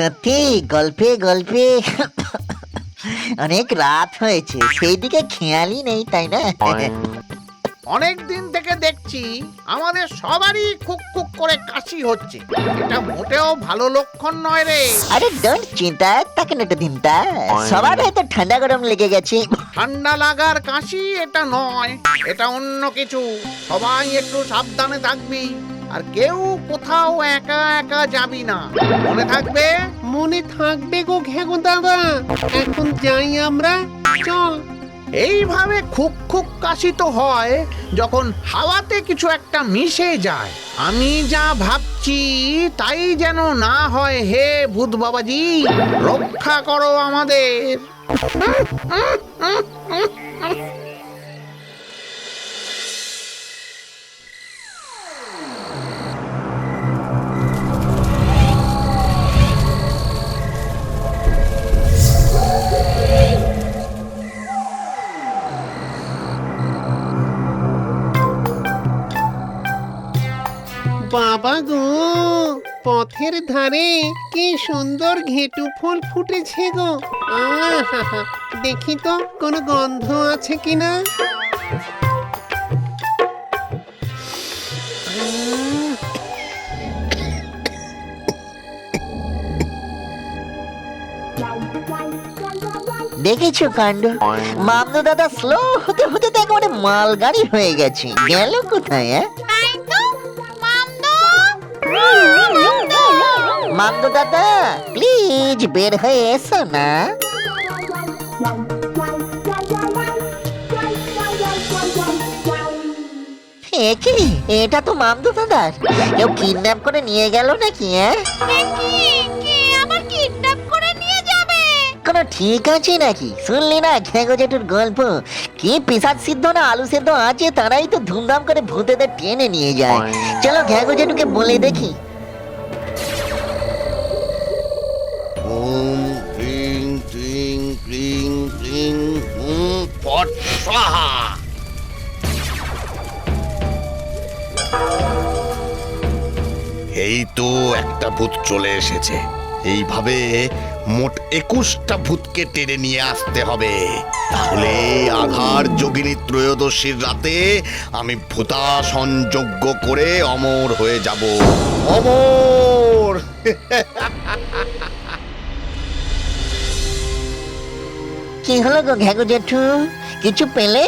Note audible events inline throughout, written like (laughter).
সত্যি গল্পে গল্পে। অনেক রাত হয়েছে সেই দিকে খেয়ালই নেই তাই না? অনেক দিন থেকে দেখছি আমাদের সবারই খুক খুক করে কাশি হচ্ছে। এটা মোটেও ভালো লক্ষণ নয় রে। আরে ডোন্ট চিন্তা তাকে নেটে দিনটা সবার হয়তো ঠান্ডা গরম লেগে গেছে। ঠান্ডা লাগার কাশি এটা নয় এটা অন্য কিছু। সবাই একটু সাবধানে থাকবি। আর কেউ কোথাও একা একা যাবি না। মনে থাকবে? মনে থাকবে গো ঘেগো দাদা। এখন যাই আমরা চল। এইভাবে খুক খুক কাশি তো হয় যখন হাওয়াতে কিছু একটা মিশে যায়। আমি যা ভাবছি তাই যেন না হয় হে ভূত বাবাজি রক্ষা করো আমাদের। পথের ধারে কি সুন্দর ঘেটু ফুল ফুটেছে গো। দেখি তো কোনো গন্ধ আছে কিনা। দেখেছ কাণ্ড? মামদু দাদা স্লো হতে হতে তো একেবারে মালগাড়ি হয়ে গেছে। গেল কোথায় হ্যাঁ? মামদু দাদা প্লিজ বের হয়ে এসো না। কি এটা তো মামদু দাদার। কেউ কিডন্যাপ করে নিয়ে গেল নাকি আমার কিডন্যাপ করে নিয়ে যাবে। কোনো ঠিক আছে নাকি? শুনলি না ঘেগো জেঠুর গল্প? কি পিসাদ সিদ্ধ না আলু সিদ্ধ আছে তারাই তো ধুমধাম করে ভূতেদের টেনে নিয়ে যায়। চলো ঘেগো জেঠুকে বলে দেখি। পট স্বাহা। এই তো একটা ভূত চলে এসেছে। এইভাবে মোট একুশটা ভূতকে টেনে নিয়ে আসতে হবে। তাহলে আধার যোগিনী ত্রয়োদশীর রাতে আমি ভূতাসন যজ্ঞ করে অমর হয়ে যাব। অমর! কি হলো গো ঘেগো জেঠু? কিছু পেলে?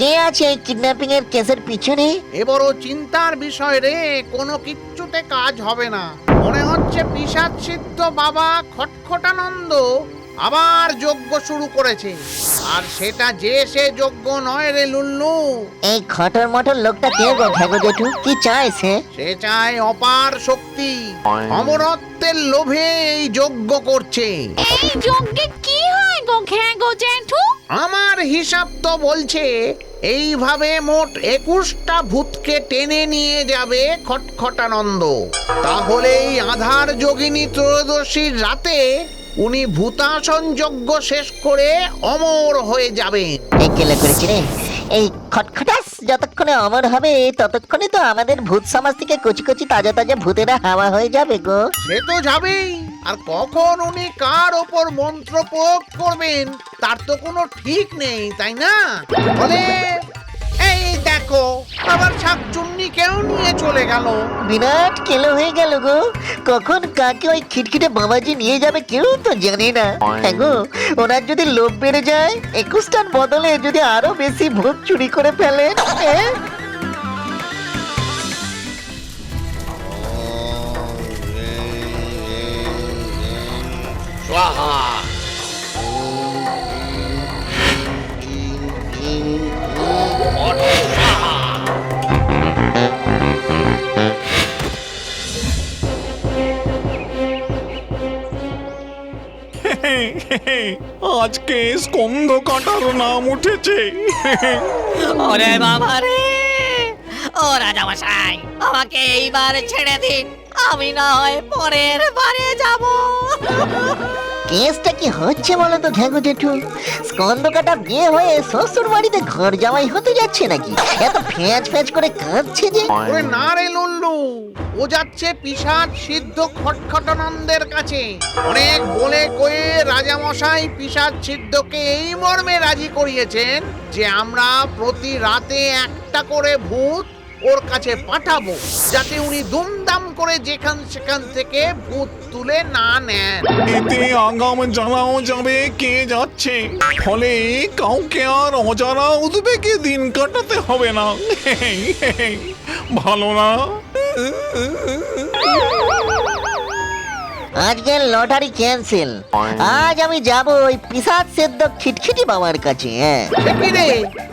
কে আছে এই কিডন্যাপিং এর কেসের পিছনে? এ বড় চিন্তার বিষয় রে, কোনো কিচ্ছুতে কাজ হবে না। মনে হচ্ছে পিসাদ সিদ্ধ বাবা খটখটানন্দ আবার যজ্ঞ শুরু করেছে। আর সেটা যে সে যজ্ঞ নয় রে লুল্লু। এই খটর মটর লোকটা কে গো ঘেগো জেঠু? কি চায় সে? সে চায় অপার শক্তি। অমরত্বের লোভে এই যজ্ঞ করছে। এই যজ্ঞে কি হয় গো ঘ্যাগো জেঠু? আমার হিসাব তো বলছে এইভাবে মোট একুশটা ভূতকে টেনে নিয়ে যাবে খটখটানন্দ। তাহলে এই আধার যোগিনী ত্রয়োদশীর রাতে উনি ভূতাসন যজ্ঞ শেষ করে অমর হয়ে যাবেন। এই কেলে করেছি রে? এই খটখটাস যতক্ষণে অমর হবে ততক্ষণে তো আমাদের ভূত সমাজ থেকে কচি কচি তাজা তাজা ভূতেরা হাওয়া হয়ে যাবে গো। সে তো যাবেই। আর কখন উনি কার ওপর মন্ত্র প্রয়োগ করবেন তার তো কোনো ঠিক নেই তাই না? বলে দেখো আবার শাকচুন্নি কেউ নিয়ে চলে গেল? বিরাট কেলো হয়ে গেল গো। কখন কাকে ওই খিটখিটে বাবাজি নিয়ে যাবে কেউ তো জানে না। হ্যাঁ গো ওনার যদি লোভ বেড়ে যায় একুশটার বদলে যদি আরও বেশি ভূত চুরি করে ফেলে হ্যাঁ? স্বাহা আজকে স্কন্ধ কাটার নাম উঠেছে। ওরে বাবা রে। ও রাজামশাই, আমাকে এইবার ছেড়ে দিন। আমি না হয় পরের বারে যাব। কেসটা কি হচ্ছে বলো তো ঘ্যাগো জেঠু? স্কন্দ কাটা বিয়ে হয়ে শ্বশুর বাড়িতে ঘর জামাই হতে যাচ্ছে নাকি? এত ফ্যাঁচ ফ্যাঁচ করে কাঁদছে যে। না রে লুল্লু ও যাচ্ছে পিসাদ সিদ্ধ খটখটানন্দের কাছে। অনেক বলে কয়ে রাজামশাই পিসাদ সিদ্ধকে এই মর্মে রাজি করিয়েছেন যে আমরা প্রতি রাতে একটা করে ভূত ওর কাছে পাঠাবো যাতে উনি দুমদাম করে যেখান সেখান থেকে ভূত তুলে না নেন। এতে আগাম জানাও যাবে কে যাচ্ছে। ফলে কাউকে আর অজানা উদ্বেগে দিন কাটাতে হবে না। (laughs) ভালো না? (laughs) আজকের লটারি ক্যান্সেল। আজ আমি যাব ওই পিসাদ সেদ্ধ খিটখিটি বাবার কাছে হ্যাঁ। রে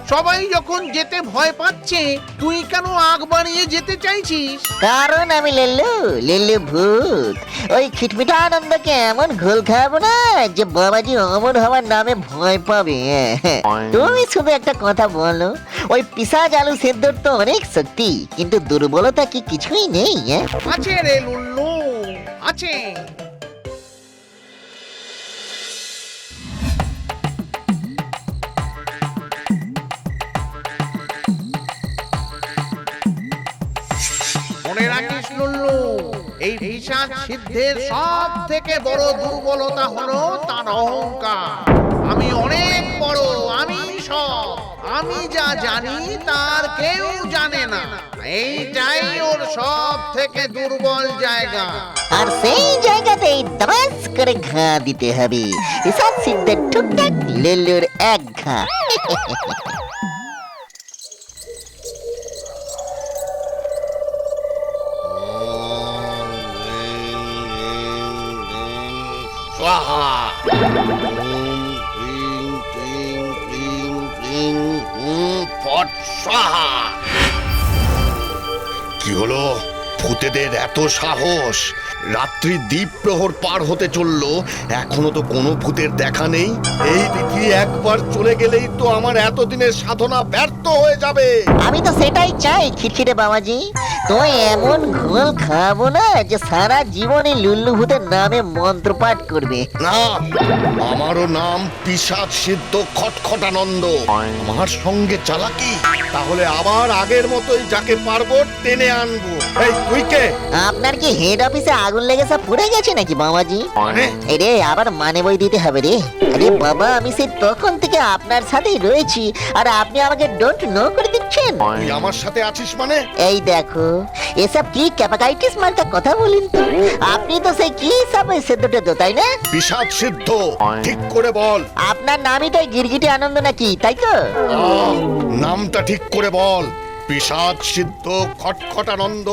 সবাই যখন যেতে ভয় পাচ্ছে তুই কেন আগ বাড়িয়ে যেতে চাইছিস? কারণ আমি লেল্লু লেল্লু ভূত। ওই খিটমিটা আনন্দকে এমন ঘোল খাওয়াবো না যে বাবাজি অমর হওয়ার নামে ভয় পাবে হ্যাঁ। তুমি শুধু একটা কথা বলো ওই পিসাজ আলু সেদ্ধর তো অনেক শক্তি কিন্তু দুর্বলতা কি কিছুই নেই হ্যাঁ? আছে রে লুল্লু। আছে। মনে রাখিস, লুল্লু, এই বিষাদ সিদ্ধের সব থেকে বড় দুর্বলতা হলো তার অহংকার। আমি অনেক বড়, আমি সব। আমি যা জানি তার কেউ জানে না এইটাই ওর সব থেকে দুর্বল জায়গা আর সেই জায়গাতেই দাস করে ঘা দিতে হবে পিসাজ সিদ্ধের টুকটাক লেল্লুর এক ঘা স্বাহা কি হলো? ভূতেদের এত সাহস? রাত্রি দ্বীপ প্রহর পার হতে চলল। এখনও তো কোনো ভূতের দেখা নেই। এই দিকে একবার চলে গেলেই তো আমার এতদিনের সাধনা ব্যর্থ হয়ে যাবে। আমি তো সেটাই চাই খিটখিটে বাবাজি। তো এমন ঘোল খাব না যে সারা জীবনে লুল্লু ভূতের নামে মন্ত্রপাঠ করবে। না আমারও নাম পিসাদ সিদ্ধ খটখটানন্দ। আমার সঙ্গে চালাকি তাহলে আবার আগের মতোই যাকে পারব টেনে আনব। এই তুই কে? আপনার কি হেড অফিসে আগুন লেগে সব পুড়ে গেছে নাকি বাবাজি মানে? রে আবার মানে বই দিতে হবে রে। আরে বাবা আমি সেই তখন থেকে আপনার সাথেই রয়েছি আর আপনি আমাকে ডোন্ট নো করে দিচ্ছেন। তুই আমার সাথে আছিস মানে? এই দেখো এসব কি ক্যাপাটাইটিস মার্কা কথা বলেন তো? আপনি তো সেই কি সব সেদ্ধটা তো তাই না? পিসাদ সিদ্ধ ঠিক করে বল। আপনার নামই তো গিরগিটি আনন্দ নাকি তাই তো? নামটা ঠিক করে বল। পিসাদ সিদ্ধ খটখটানন্দ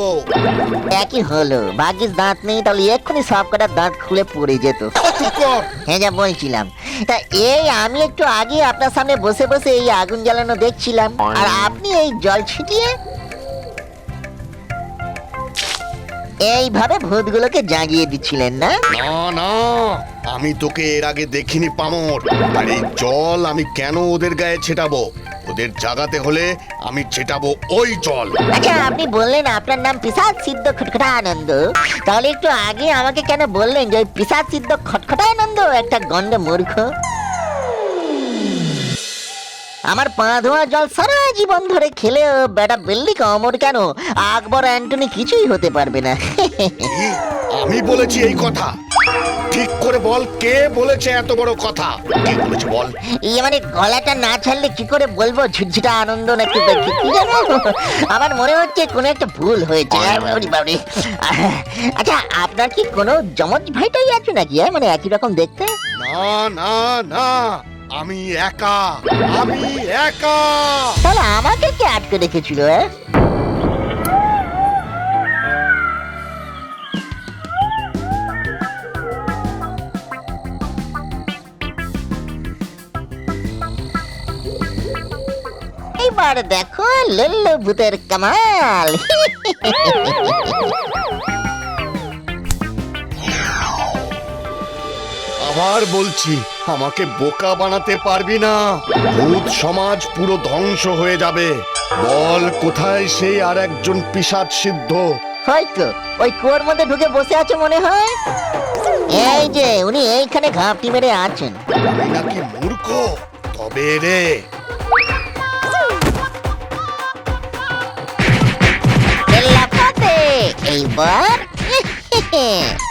একই হলো ভাগ্যিস দাঁত নেই তাহলে এক্ষুনি সব কটা দাঁত খুলে পড়ে যেত। চুপ কর? হ্যাঁ যা বলছিলাম। তা এই আমি একটু আগে আপনার সামনে বসে বসে এই আগুন জ্বালানো দেখছিলাম। আর আপনি এই জল ছিটিয়ে এইভাবে ভূতগুলোকে জাগিয়ে দিচ্ছিলেন না? না না আমি তোকে এর আগে দেখিনি পামর। আর এই জল আমি কেন ওদের গায়ে ছেটাবো? ওদের জাগাতে হলে আমি ছেটাবো ওই জল আচ্ছা আপনি বললেন আপনার নাম পিসাদ সিদ্ধ খটখটা আনন্দ তাহলে একটু আগে আমাকে কেন বললেন যে ওই পিসাদ সিদ্ধ খটখটা আনন্দ একটা গন্ড মূর্খ? আমার পা ধোয়া জল সারা জীবন ধরে খেলেও বেটা বেল্লি অমর কেন? আকবর অ্যান্টনি কিছুই হতে পারবে না। আমি বলেছি এই কথা। ঠিক করে বল কে বলেছে এত বড় কথা? কে বলেছে বল? ইয়ে মানে গলাটা না ছাড়লে কি করে বলব? ঝুটঝুটা আনন্দ নাকি কি কি জানো? আমার মনে হচ্ছে কোনো একটা ভুল হয়েছে। বাবরি বাবরি। আচ্ছা আপনার কি কোনো জমজ ভাইটাই আছে নাকি? মানে একই রকম দেখতে? না না না। আমি একা। আমি একা। তাহলে আমাকে কে আটকে রেখেছিল হ্যাঁ এবার দেখো লল্লু ভূতের কামাল। আবার বলছি আমাকে বোকা বানাতে পারবি না। ভূত সমাজ পুরো ধ্বংস হয়ে যাবে। বল কোথায় সেই আর একজন পিসাদ সিদ্ধ? হয়তো ওই কুয়োর মধ্যে ঢুকে বসে আছে মনে হয়। এই যে উনি এইখানে ঘাপটি মেরে আছেন। নাকি মূর্খ? তবে রে লাফাতে এইবার (laughs)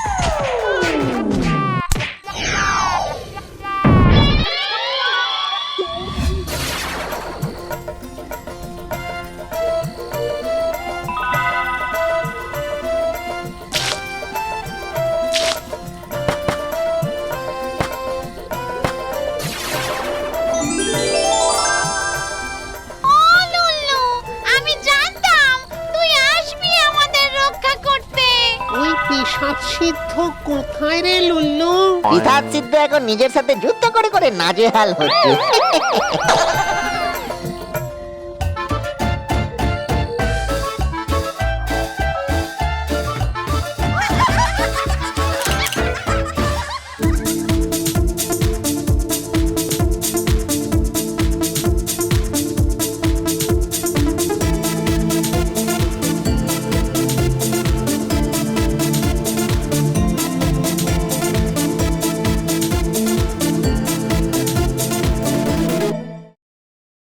সিদ্ধ কোথায় রে লুল্লু? পিসাদ সিদ্ধ এখন নিজের সাথে যুদ্ধ করে করে নাজেহাল হচ্ছে।